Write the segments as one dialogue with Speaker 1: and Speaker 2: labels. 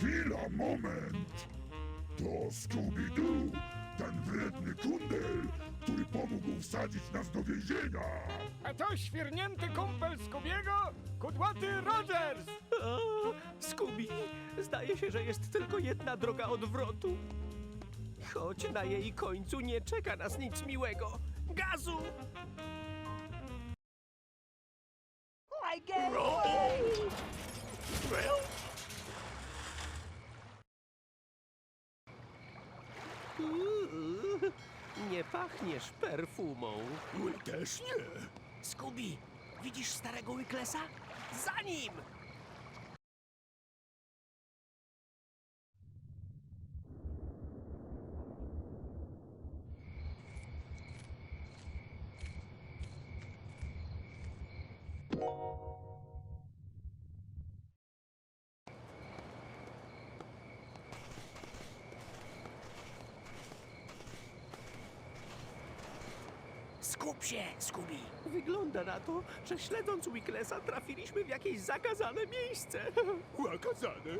Speaker 1: Chwila, moment. To Scooby-Doo, ten wredny kundel, który pomógł wsadzić nas do więzienia.
Speaker 2: A to świernięty kumpel Skubiego, kudłaty Rogers!
Speaker 3: O, Scooby, zdaje się, że jest tylko jedna droga odwrotu. Choć na jej końcu nie czeka nas nic miłego. Gazu! Nie pachniesz perfumą.
Speaker 1: Mój też nie.
Speaker 3: Scooby, widzisz starego Wyklesa? Za nim! Skup się, Scooby! Wygląda na to, że śledząc Wicklesa trafiliśmy w jakieś zakazane miejsce.
Speaker 1: Łakazane?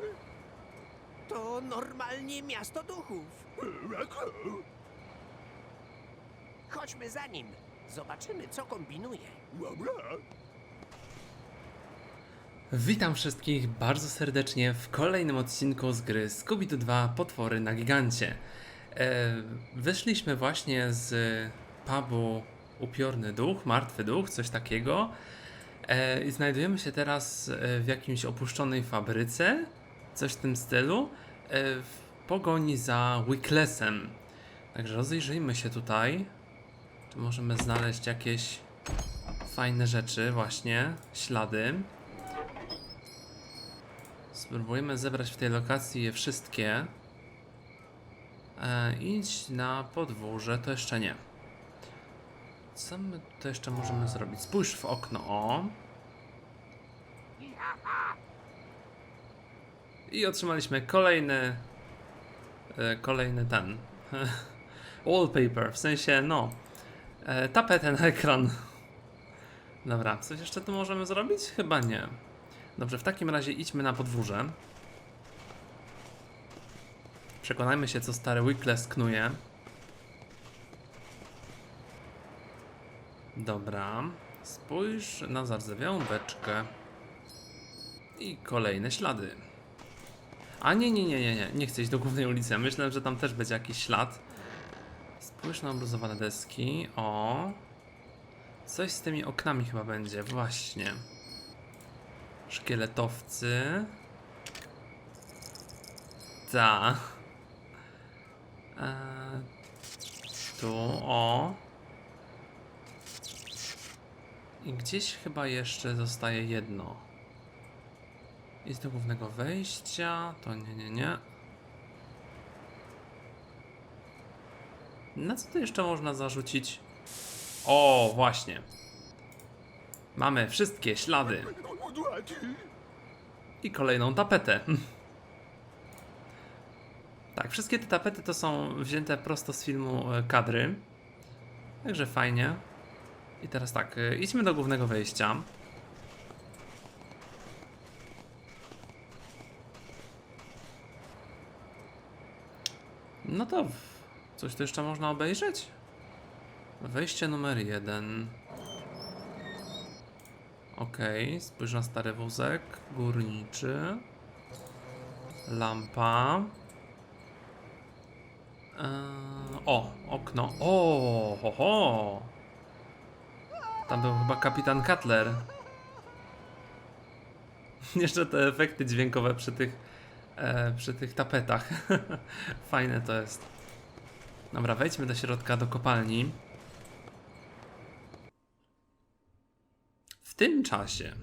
Speaker 3: To normalnie miasto duchów. Chodźmy za nim. Zobaczymy, co kombinuje.
Speaker 1: Dobra.
Speaker 4: Witam wszystkich bardzo serdecznie w kolejnym odcinku z gry Scooby-Doo 2 Potwory na Gigancie. E, wyszliśmy właśnie z pubu Upiorny Duch, Martwy Duch, coś takiego. E, I znajdujemy się teraz e, w jakimś opuszczonej fabryce, coś w tym stylu, e, w pogoni za Wicklesem. Także rozejrzyjmy się tutaj, czy możemy znaleźć jakieś fajne rzeczy, właśnie, ślady. Spróbujemy zebrać w tej lokacji je wszystkie. E, idź na podwórze, to jeszcze nie. Co my to jeszcze możemy zrobić? Spójrz w okno, o. I otrzymaliśmy kolejny, e, kolejny ten, wallpaper, w sensie, no, e, tapetę na ekran. Dobra, coś jeszcze tu możemy zrobić? Chyba nie. Dobrze, w takim razie idźmy na podwórze. Przekonajmy się, co stary Wickles knuje. Dobra. Spójrz na zardzewiałą beczkę. I kolejne ślady. A nie, nie, nie, nie, nie. Nie chcę iść do głównej ulicy. Myślę, że tam też będzie jakiś ślad. Spójrz na obluzowane deski. O. Coś z tymi oknami chyba będzie. Właśnie. Szkieletowcy. Ta. Eee, tu, o. I gdzieś chyba jeszcze zostaje jedno. Z do głównego wejścia. To nie, nie, nie. Na co tu jeszcze można zarzucić? O, właśnie. Mamy wszystkie ślady. I kolejną tapetę. Tak, wszystkie te tapety to są wzięte prosto z filmu e, kadry. Także fajnie. I teraz tak, e, idźmy do głównego wejścia. No to coś tu jeszcze można obejrzeć? Wejście numer jeden. Okej, spójrz na stary wózek górniczy. Lampa. Eee, o, okno. O, ho, ho. Tam był chyba kapitan Cutler. Jeszcze te efekty dźwiękowe przy tych, e, przy tych tapetach. Fajne to jest. Dobra, wejdźmy do środka, do kopalni. W tym czasie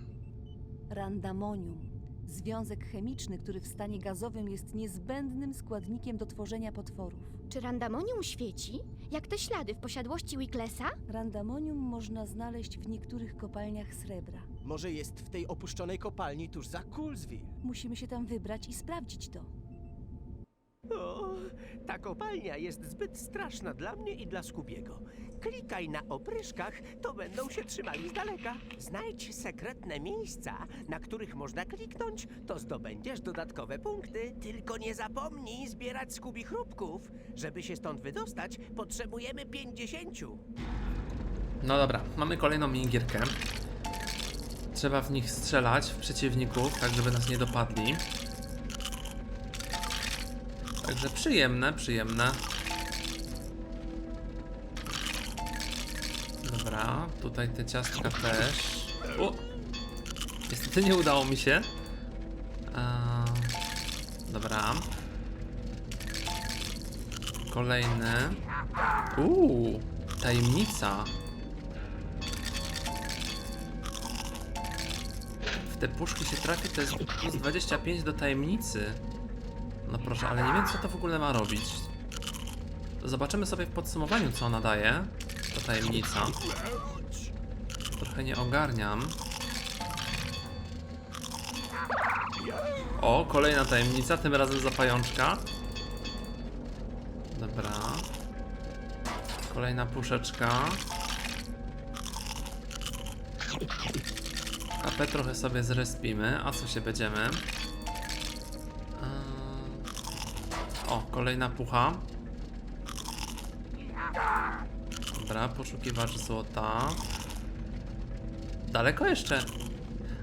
Speaker 5: Randamonium. Związek chemiczny, który w stanie gazowym jest niezbędnym składnikiem do tworzenia potworów.
Speaker 6: Czy randamonium świeci? Jak te ślady w posiadłości Wicklesa?
Speaker 5: Randamonium można znaleźć w niektórych kopalniach srebra.
Speaker 7: Może jest w tej opuszczonej kopalni tuż za Coolsville.
Speaker 5: Musimy się tam wybrać i sprawdzić to.
Speaker 3: O, ta kopalnia jest zbyt straszna dla mnie i dla Skubiego. Klikaj na opryszkach, to będą się trzymali z daleka. Znajdź sekretne miejsca, na których można kliknąć, to zdobędziesz dodatkowe punkty. Tylko nie zapomnij zbierać Skubi chrupków. Żeby się stąd wydostać, potrzebujemy 50.
Speaker 4: No dobra, mamy kolejną minigierkę. Trzeba w nich strzelać, w przeciwników, tak żeby nas nie dopadli. Także przyjemne, przyjemne. Dobra, tutaj te ciastka też. O! Niestety nie udało mi się. A, dobra. Kolejny. Uuu, tajemnica. W te puszki się trafi, to jest plus 25 do tajemnicy. No proszę, ale nie wiem co to w ogóle ma robić. Zobaczymy sobie w podsumowaniu co ona daje. To tajemnica. Trochę nie ogarniam. O, kolejna tajemnica, tym razem za pajączka. Dobra. Kolejna puszeczka. AP trochę sobie zrespimy, a co się będziemy? O, kolejna pucha. Dobra, poszukiwacz złota. Daleko jeszcze?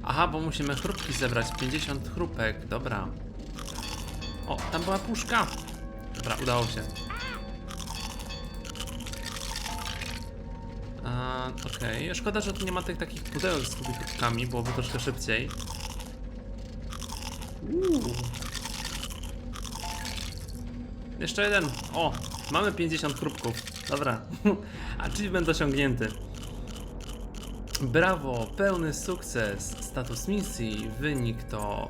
Speaker 4: Aha, bo musimy chrupki zebrać. 50 chrupek, dobra. O, tam była puszka. Dobra, udało się. Okej, szkoda, że tu nie ma tych takich pudełek z kubikami, byłoby troszkę szybciej. Uuu. Jeszcze jeden. O, mamy 50 chrupków. Dobra. Achievement osiągnięty. Brawo, pełny sukces. Status misji, wynik to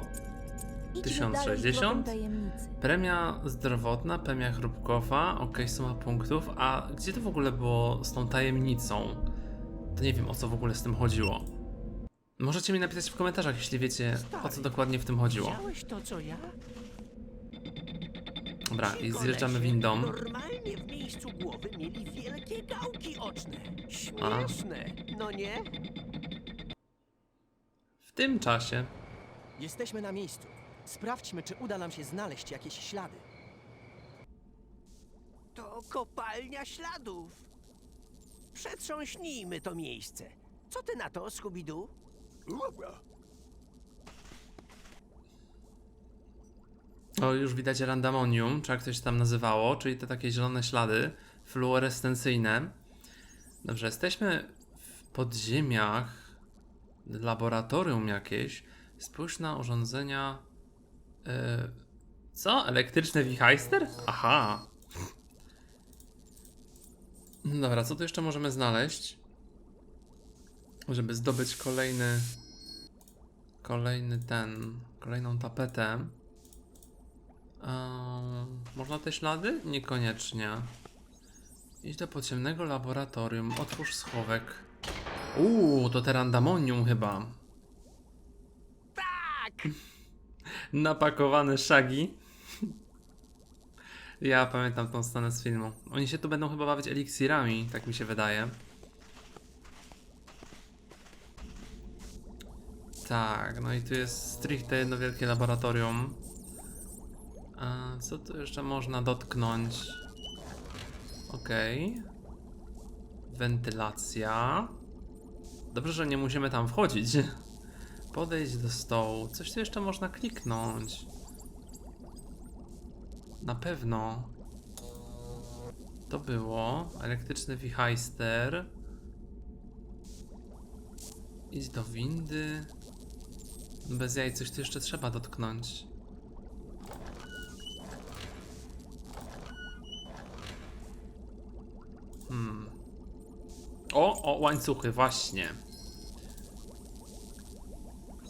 Speaker 5: Idźmy
Speaker 4: 1060?
Speaker 5: dalej drogą tajemnicy.
Speaker 4: Premia zdrowotna, premia chrupkowa, ok, suma punktów, a gdzie to w ogóle było z tą tajemnicą? To nie wiem o co w ogóle z tym chodziło. Możecie mi napisać w komentarzach, jeśli wiecie o co dokładnie w tym chodziło.
Speaker 3: Widziałeś to, co ja?
Speaker 4: Dobra, i zjeżdżamy windą.
Speaker 3: Normalnie w miejscu głowy mieli wielkie gałki oczne. Śmieszne, no nie?
Speaker 4: W tym czasie
Speaker 7: Jesteśmy na miejscu. Sprawdźmy, czy uda nam się znaleźć jakieś ślady.
Speaker 3: To kopalnia śladów. Przetrząśnijmy to miejsce. Co ty na to, Scooby-Doo?
Speaker 4: O, już widać randamonium, czy jak to się tam nazywało, czyli te takie zielone ślady fluorescencyjne. Dobrze, jesteśmy w podziemiach, laboratorium jakieś. Spójrz na urządzenia. Yy, co? Elektryczny wichajster? Aha. Dobra, co tu jeszcze możemy znaleźć? Żeby zdobyć kolejny. Kolejny ten. Kolejną tapetę. Ehm, można te ślady? Niekoniecznie. Idź do podziemnego laboratorium, otwórz schowek. Uuu, to te randamonium chyba.
Speaker 3: Tak!
Speaker 4: Napakowane szagi. Ja pamiętam tą scenę z filmu. Oni się tu będą chyba bawić eliksirami, tak mi się wydaje. Tak, no i tu jest stricte jedno wielkie laboratorium. A co tu jeszcze można dotknąć? Okej. Wentylacja. Dobrze, że nie musimy tam wchodzić. Podejść do stołu. Coś tu jeszcze można kliknąć. Na pewno. To było. Elektryczny wichajster. Idź do windy. Bez jaj, coś tu jeszcze trzeba dotknąć. Hmm. O, o, łańcuchy, właśnie.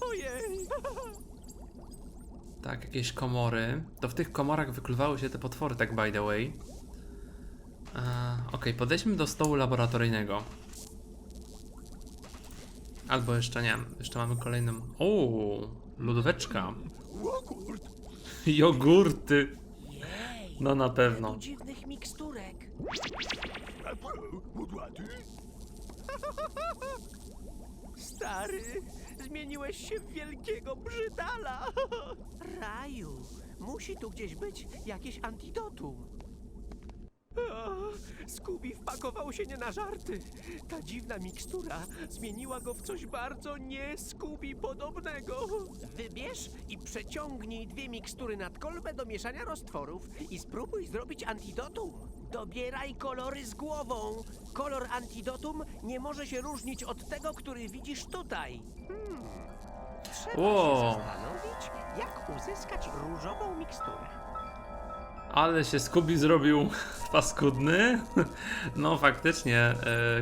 Speaker 3: Ojej!
Speaker 4: Tak, jakieś komory. To w tych komorach wykluwały się te potwory, tak by the way. E, Okej, podejdźmy do stołu laboratoryjnego. Albo jeszcze nie, jeszcze mamy kolejną. O, lodóweczka. Jogurty. No na pewno.
Speaker 3: Stary, zmieniłeś się w wielkiego brzydala. Raju, musi tu gdzieś być jakieś antidotum. O, Scooby wpakował się nie na żarty. Ta dziwna mikstura zmieniła go w coś bardzo nie Scooby podobnego. Wybierz i przeciągnij dwie mikstury nad kolbę do mieszania roztworów i spróbuj zrobić antidotum. Dobieraj kolory z głową. Kolor antidotum nie może się różnić od tego, który widzisz tutaj. Hmm. Trzeba
Speaker 4: Wow.
Speaker 3: się zastanowić, jak uzyskać różową miksturę.
Speaker 4: Ale się Scooby zrobił paskudny. No faktycznie,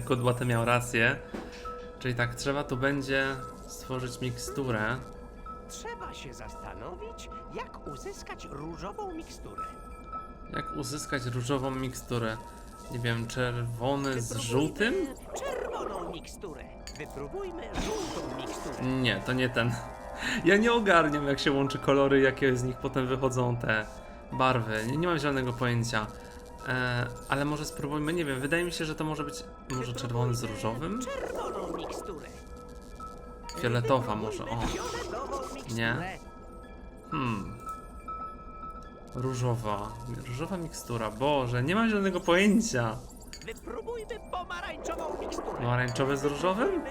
Speaker 4: Kudłaty miał rację. Czyli tak, trzeba tu będzie stworzyć miksturę.
Speaker 3: Trzeba się zastanowić, jak uzyskać różową miksturę.
Speaker 4: Jak uzyskać różową miksturę? Nie wiem, czerwony z żółtym?
Speaker 3: Czerwoną miksturę. Wypróbujmy żółtą miksturę.
Speaker 4: Nie, to nie ten. Ja nie ogarniam, jak się łączy kolory, jakie z nich potem wychodzą te barwy. Nie, nie mam żadnego pojęcia. E, ale może spróbujmy, nie wiem, wydaje mi się, że to może być może czerwony z różowym?
Speaker 3: Czerwoną miksturę.
Speaker 4: Fioletowa może, o. Nie. Hmm. Różowa. Różowa mikstura. Boże, nie mam żadnego pojęcia.
Speaker 3: Wypróbujmy pomarańczową miksturę.
Speaker 4: Pomarańczowy z różowym?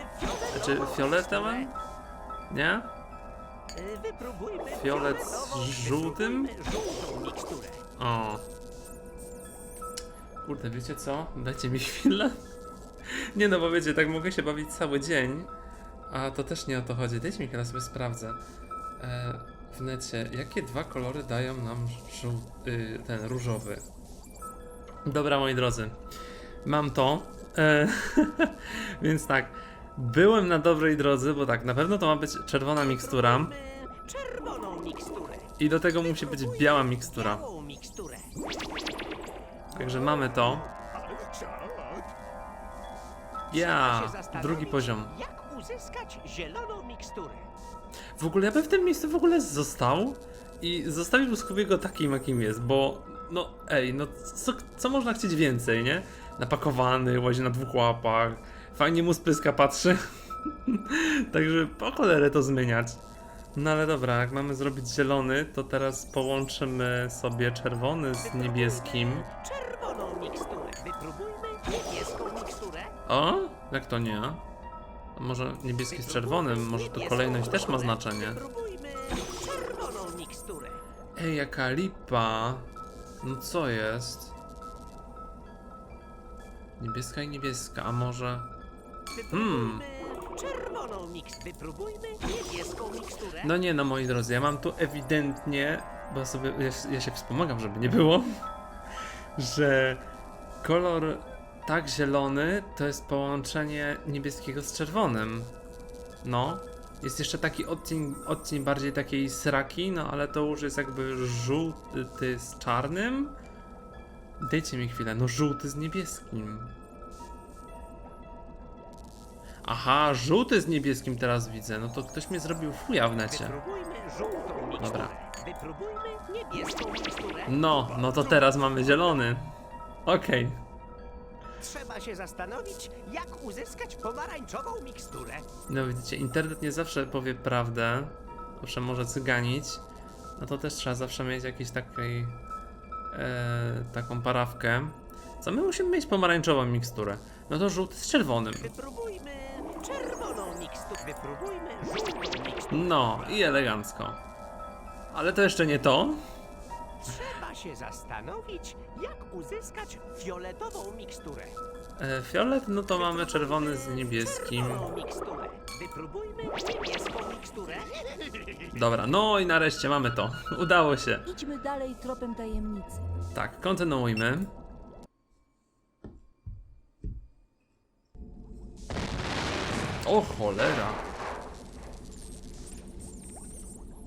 Speaker 4: Znaczy fioletowym? Nie?
Speaker 3: Wypróbujmy
Speaker 4: Fiolet z żółtym?
Speaker 3: żółtą miksturę.
Speaker 4: O. Kurde, wiecie co? Dajcie mi chwilę. Nie no, bo wiecie, tak mogę się bawić cały dzień. A to też nie o to chodzi. Dajcie mi chwilę, sobie sprawdzę. E, w necie, jakie dwa kolory dają nam. Y, ten różowy? Dobra, moi drodzy. Mam to. E, więc tak. Byłem na dobrej drodze, bo tak, na pewno to ma być czerwona mikstura.
Speaker 3: Wypróbujmy Czerwoną miksturę.
Speaker 4: I do tego musi być biała mikstura. Także mamy to. Ja, drugi poziom.
Speaker 3: Jak uzyskać zieloną miksturę?
Speaker 4: W ogóle ja bym w tym miejscu w ogóle został i zostawił Scoobiego takim, jakim jest, bo no ej, no co, co można chcieć więcej, nie? Napakowany, łazi na dwóch łapach, fajnie mu z pyska patrzy. Także po cholerę to zmieniać. No ale dobra, jak mamy zrobić zielony, to teraz połączymy sobie czerwony z niebieskim.
Speaker 3: Czerwoną miksturę. Wypróbujmy niebieską miksturę.
Speaker 4: O, jak to nie? Może niebieski z czerwonym, może tu kolejność też ma znaczenie. Ej, jaka lipa. No co jest? Niebieska i niebieska, a może... Hmm. No nie no, moi drodzy, ja mam tu ewidentnie, bo sobie, ja, ja się wspomagam, żeby nie było, że kolor tak zielony to jest połączenie niebieskiego z czerwonym. No. Jest jeszcze taki odcień, odcień bardziej takiej sraki, no ale to już jest jakby żółty z czarnym. Dajcie mi chwilę, no żółty z niebieskim. Aha, żółty z niebieskim teraz widzę. No to ktoś mnie zrobił fuja w necie. Dobra. No, no to teraz mamy zielony. Okej.
Speaker 3: Trzeba się zastanowić, jak uzyskać pomarańczową miksturę.
Speaker 4: No widzicie, internet nie zawsze powie prawdę. Zawsze może cyganić. No to też trzeba zawsze mieć jakiś takiej... E, taką parawkę. Co my musimy mieć pomarańczową miksturę? No to żółty z czerwonym.
Speaker 3: Wypróbujmy czerwoną miksturę. Wypróbujmy żółtą miksturę.
Speaker 4: No i elegancko. Ale to jeszcze nie to.
Speaker 3: Trzeba się zastanowić, jak uzyskać fioletową miksturę.
Speaker 4: E, fiolet, no to mamy czerwony z niebieskim.
Speaker 3: Czerwoną miksturę. Wypróbujmy niebieską miksturę.
Speaker 4: Dobra, no i nareszcie mamy to. Udało się.
Speaker 5: Idźmy dalej tropem tajemnicy.
Speaker 4: Tak, kontynuujmy. O cholera.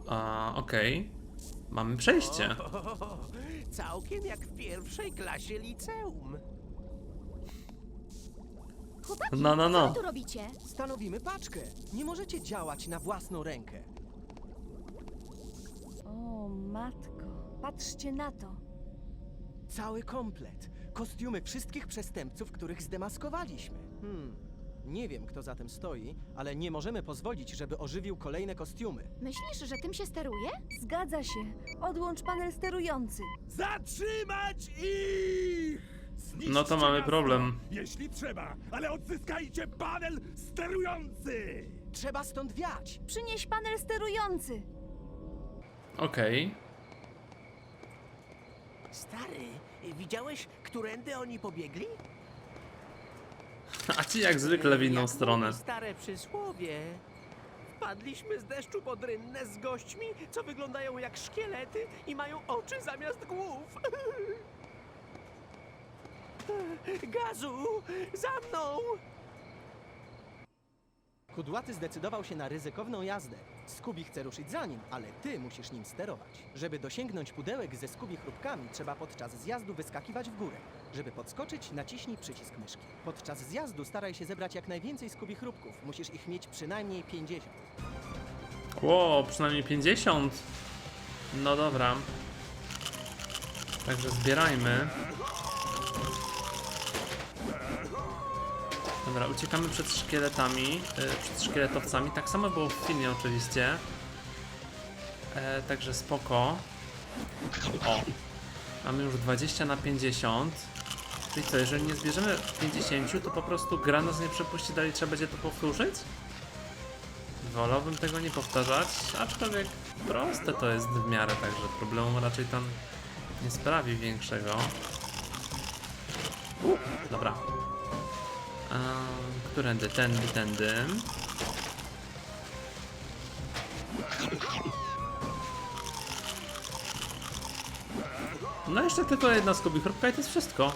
Speaker 4: A, okej. Mamy przejście.
Speaker 3: O, całkiem jak w pierwszej klasie liceum.
Speaker 6: Chłopaki,
Speaker 4: No, no,
Speaker 6: co
Speaker 4: no.
Speaker 6: wy tu robicie?
Speaker 7: Stanowimy paczkę. Nie możecie działać na własną rękę.
Speaker 5: O, matko, patrzcie na to.
Speaker 7: Cały komplet. Kostiumy wszystkich przestępców, których zdemaskowaliśmy. Hmm. Nie wiem, kto za tym stoi, ale nie możemy pozwolić, żeby ożywił kolejne kostiumy.
Speaker 6: Myślisz, że tym się steruje?
Speaker 5: Zgadza się. Odłącz panel sterujący.
Speaker 1: Zatrzymać ich! Zniszczcie
Speaker 4: No to mamy
Speaker 1: miasto,
Speaker 4: problem.
Speaker 1: Jeśli trzeba, ale odzyskajcie panel sterujący!
Speaker 7: Trzeba stąd wiać!
Speaker 5: Przynieś panel sterujący.
Speaker 4: Okej.
Speaker 3: Stary, widziałeś, którędy oni pobiegli?
Speaker 4: A ci jak zwykle w inną
Speaker 3: Jak
Speaker 4: stronę.
Speaker 3: mówi stare przysłowie. Wpadliśmy z deszczu pod rynnę z gośćmi, co wyglądają jak szkielety i mają oczy zamiast głów. Gazu, za mną!
Speaker 7: Kudłaty zdecydował się na ryzykowną jazdę. Skubi chce ruszyć za nim, ale ty musisz nim sterować. Żeby dosięgnąć pudełek ze skubi chrupkami, trzeba podczas zjazdu wyskakiwać w górę. Żeby podskoczyć, naciśnij przycisk myszki. Podczas zjazdu staraj się zebrać jak najwięcej skubi chrupków. Musisz ich mieć przynajmniej 50.
Speaker 4: Ło, przynajmniej 50. No dobra. Także zbierajmy. Dobra, uciekamy przed szkieletami, y, przed szkieletowcami. Tak samo było w filmie oczywiście. E, także spoko. O, mamy już 20 na 50. Czyli co, jeżeli nie zbierzemy 50, to po prostu gra nas nie przepuści, dalej trzeba będzie to powtórzyć? Wolałbym tego nie powtarzać, aczkolwiek proste to jest w miarę, także problemu raczej tam nie sprawi większego. Dobra. Um, którędy? Tędy, tędy. No jeszcze tylko jedna skobichrupka i to jest wszystko.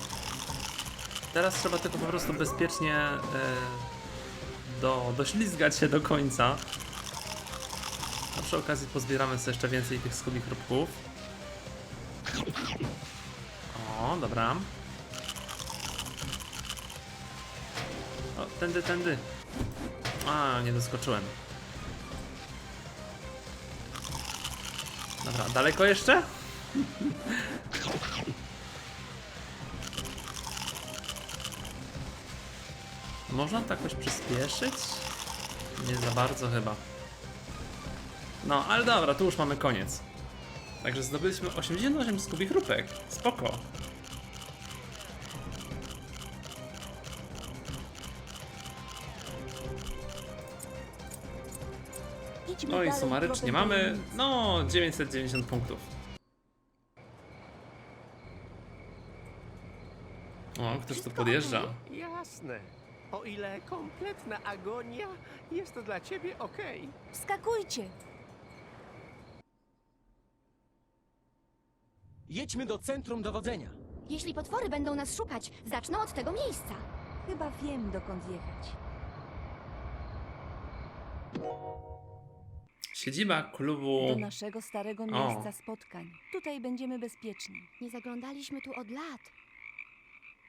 Speaker 4: Teraz trzeba tylko po prostu bezpiecznie e, do, doślizgać się do końca. A przy okazji pozbieramy sobie jeszcze więcej tych skobichrupków. O, dobra. Tędy, tędy. A, nie doskoczyłem. Dobra, daleko jeszcze? Można to jakoś przyspieszyć? Nie za bardzo chyba. No, ale dobra, tu już mamy koniec. Także zdobyliśmy 88 skubich rupek. Spoko. No i
Speaker 5: dalej
Speaker 4: sumarycznie mamy, no, 990 punktów. O, ktoś tu podjeżdża.
Speaker 3: Jasne. O ile kompletna agonia jest dla ciebie okej.
Speaker 5: Wskakujcie.
Speaker 7: Jedźmy do centrum dowodzenia.
Speaker 6: Jeśli potwory będą nas szukać, zaczną od tego miejsca.
Speaker 5: Chyba wiem, dokąd jechać.
Speaker 4: Siedziba klubu.
Speaker 5: Do naszego starego miejsca spotkań. Tutaj będziemy bezpieczni.
Speaker 6: Nie zaglądaliśmy tu od lat.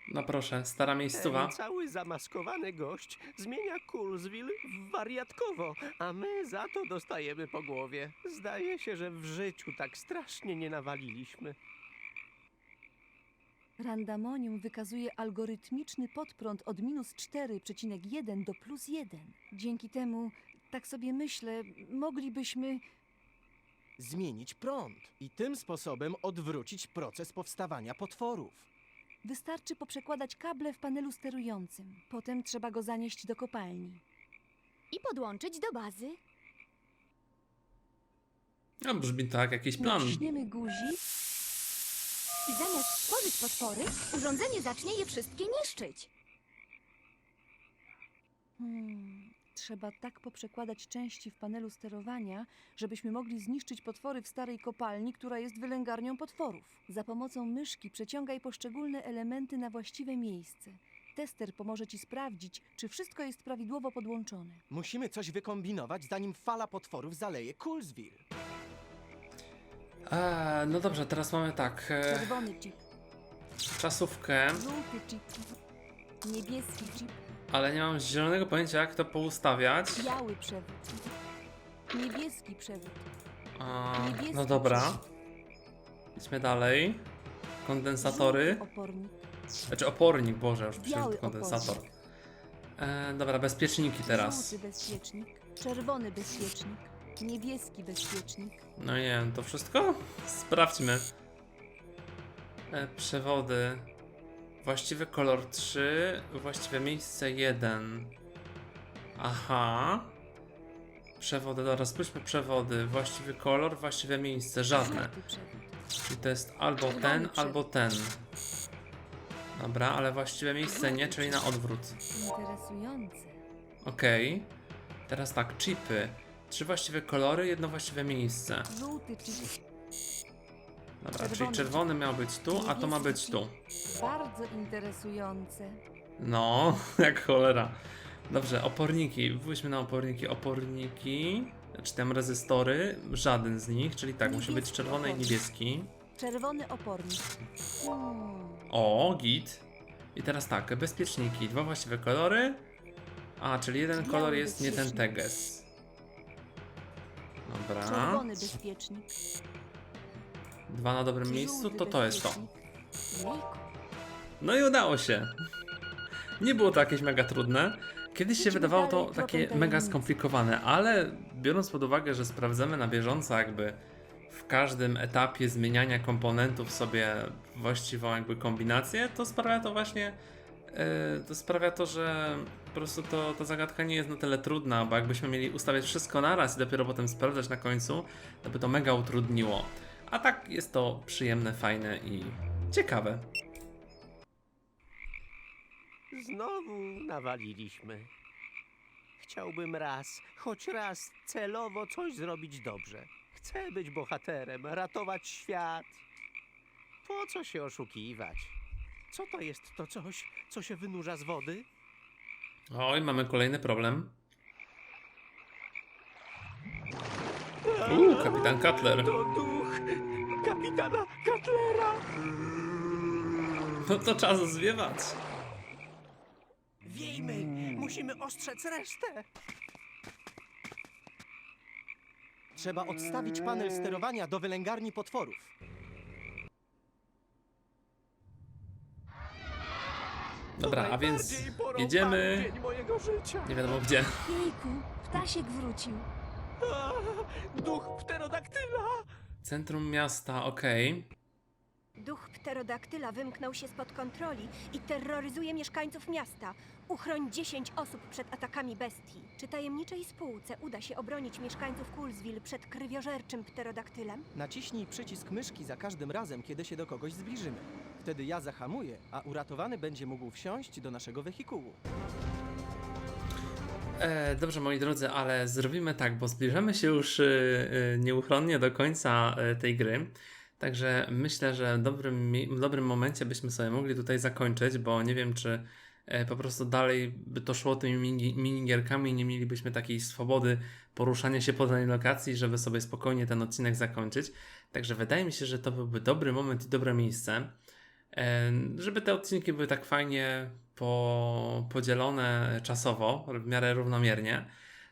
Speaker 4: No proszę, stara miejscowa.
Speaker 3: Ten cały zamaskowany gość zmienia Coolsville w wariatkowo, a my za to dostajemy po głowie. Zdaje się, że w życiu tak strasznie nie nawaliliśmy.
Speaker 5: Randamonium wykazuje algorytmiczny podprąd od minus 4,1 do plus 1. Dzięki temu, tak sobie myślę, moglibyśmy.
Speaker 7: Zmienić prąd i tym sposobem odwrócić proces powstawania potworów.
Speaker 5: Wystarczy poprzekładać kable w panelu sterującym. Potem trzeba go zanieść do kopalni.
Speaker 6: I podłączyć do bazy.
Speaker 4: No brzmi tak, jakiś plan.
Speaker 5: Naciśniemy guzik.
Speaker 6: I zamiast stworzyć potwory, urządzenie zacznie je wszystkie niszczyć.
Speaker 5: Hmm, trzeba tak poprzekładać części w panelu sterowania, żebyśmy mogli zniszczyć potwory w starej kopalni, która jest wylęgarnią potworów. Za pomocą myszki przeciągaj poszczególne elementy na właściwe miejsce. Tester pomoże ci sprawdzić, czy wszystko jest prawidłowo podłączone.
Speaker 7: Musimy coś wykombinować, zanim fala potworów zaleje Coolsville.
Speaker 4: Eee, no dobrze, teraz mamy tak. E,
Speaker 5: Czerwony chip,
Speaker 4: czasówkę,
Speaker 5: żółty chip, niebieski chip,
Speaker 4: ale nie mam zielonego pojęcia, jak to poustawiać.
Speaker 5: biały przewód, niebieski przewód.
Speaker 4: A,
Speaker 5: Niebieski
Speaker 4: no dobra. Idźmy dalej. kondensatory.
Speaker 5: Żółty opornik.
Speaker 4: Znaczy opornik, Boże, już myślałem, że
Speaker 5: Biały
Speaker 4: to kondensator.
Speaker 5: opornik.
Speaker 4: E, dobra, bezpieczniki teraz.
Speaker 5: Żółty bezpiecznik. Czerwony bezpiecznik. Niebieski bezpiecznik.
Speaker 4: No nie wiem, to wszystko? Sprawdźmy. E, przewody. Właściwy kolor 3, właściwe miejsce 1. Aha. Przewody, dobra, spójrzmy przewody. Właściwy kolor, właściwe miejsce, żadne. Czyli to jest albo ten, albo ten. Dobra, ale właściwe miejsce nie, czyli na odwrót.
Speaker 5: Interesujące.
Speaker 4: Okej. Teraz tak, chipy. Trzy właściwe kolory, jedno właściwe miejsce.
Speaker 5: Żółty chip.
Speaker 4: Dobra, czyli
Speaker 5: Czerwony.
Speaker 4: miał być tu, a to ma być tu.
Speaker 5: Bardzo interesujące.
Speaker 4: No, jak cholera. Dobrze, oporniki. Wróćmy na oporniki. Oporniki, czy tam rezystory, żaden z nich, czyli tak, musi być
Speaker 5: Niebieski
Speaker 4: czerwony i
Speaker 5: opornik.
Speaker 4: niebieski.
Speaker 5: Czerwony opornik. Hmm.
Speaker 4: O, git. I teraz tak, bezpieczniki, dwa właściwe kolory. A, czyli jeden
Speaker 5: Biały
Speaker 4: kolor jest nie ten
Speaker 5: bezpiecznik.
Speaker 4: teges. Dobra.
Speaker 5: Czerwony bezpiecznik.
Speaker 4: Dwa na dobrym miejscu, to to jest to. No i udało się. Nie było to jakieś mega trudne. Kiedyś się wydawało to takie mega skomplikowane, ale biorąc pod uwagę, że sprawdzamy na bieżąco jakby w każdym etapie zmieniania komponentów sobie właściwą jakby kombinację, to sprawia to właśnie e, to sprawia to, że po prostu to, ta zagadka nie jest na tyle trudna, bo jakbyśmy mieli ustawiać wszystko naraz i dopiero potem sprawdzać na końcu, to by to mega utrudniło. A tak jest to przyjemne, fajne i ciekawe.
Speaker 3: Znowu nawaliliśmy. Chciałbym raz, choć raz celowo coś zrobić dobrze. Chcę być bohaterem, ratować świat. Po co się oszukiwać? Co to jest to coś, co się wynurza z wody?
Speaker 4: Oj, mamy kolejny problem. Uuu, kapitan Cutler.
Speaker 3: To duch kapitana Cutlera.
Speaker 4: No to czas zwiewać.
Speaker 3: Wiejmy, musimy ostrzec resztę.
Speaker 7: Trzeba odstawić panel sterowania do wylęgarni potworów.
Speaker 4: Dobra, a więc jedziemy.
Speaker 3: Dzień mojego życia.
Speaker 4: Nie wiadomo gdzie.
Speaker 5: Jejku, ptasiek wrócił.
Speaker 3: A, duch pterodaktyla.
Speaker 4: Centrum miasta, okej.
Speaker 6: Duch pterodaktyla wymknął się spod kontroli i terroryzuje mieszkańców miasta. Uchroń 10 osób przed atakami bestii. Czy tajemniczej spółce uda się obronić mieszkańców Coolsville przed krwiożerczym pterodaktylem?
Speaker 7: Naciśnij przycisk myszki za każdym razem, kiedy się do kogoś zbliżymy. Wtedy ja zahamuję, a uratowany będzie mógł wsiąść do naszego wehikułu.
Speaker 4: E, dobrze, moi drodzy, ale zrobimy tak, bo zbliżamy się już e, e, nieuchronnie do końca e, tej gry. Także myślę, że w dobrym, dobrym momencie byśmy sobie mogli tutaj zakończyć, bo nie wiem, czy po prostu dalej by to szło tymi mini, minigierkami i nie mielibyśmy takiej swobody poruszania się po danej lokacji, żeby sobie spokojnie ten odcinek zakończyć. Także wydaje mi się, że to byłby dobry moment i dobre miejsce, żeby te odcinki były tak fajnie po, podzielone czasowo, w miarę równomiernie.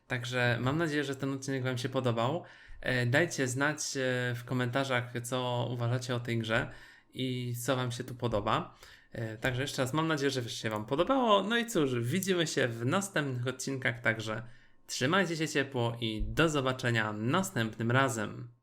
Speaker 4: Także mam nadzieję, że ten odcinek Wam się podobał. E, Dajcie znać e, w komentarzach, co uważacie o tej grze i co Wam się tu podoba. E, Także jeszcze raz mam nadzieję, że się Wam podobało. No i cóż, widzimy się w następnych odcinkach, także trzymajcie się ciepło i do zobaczenia następnym razem.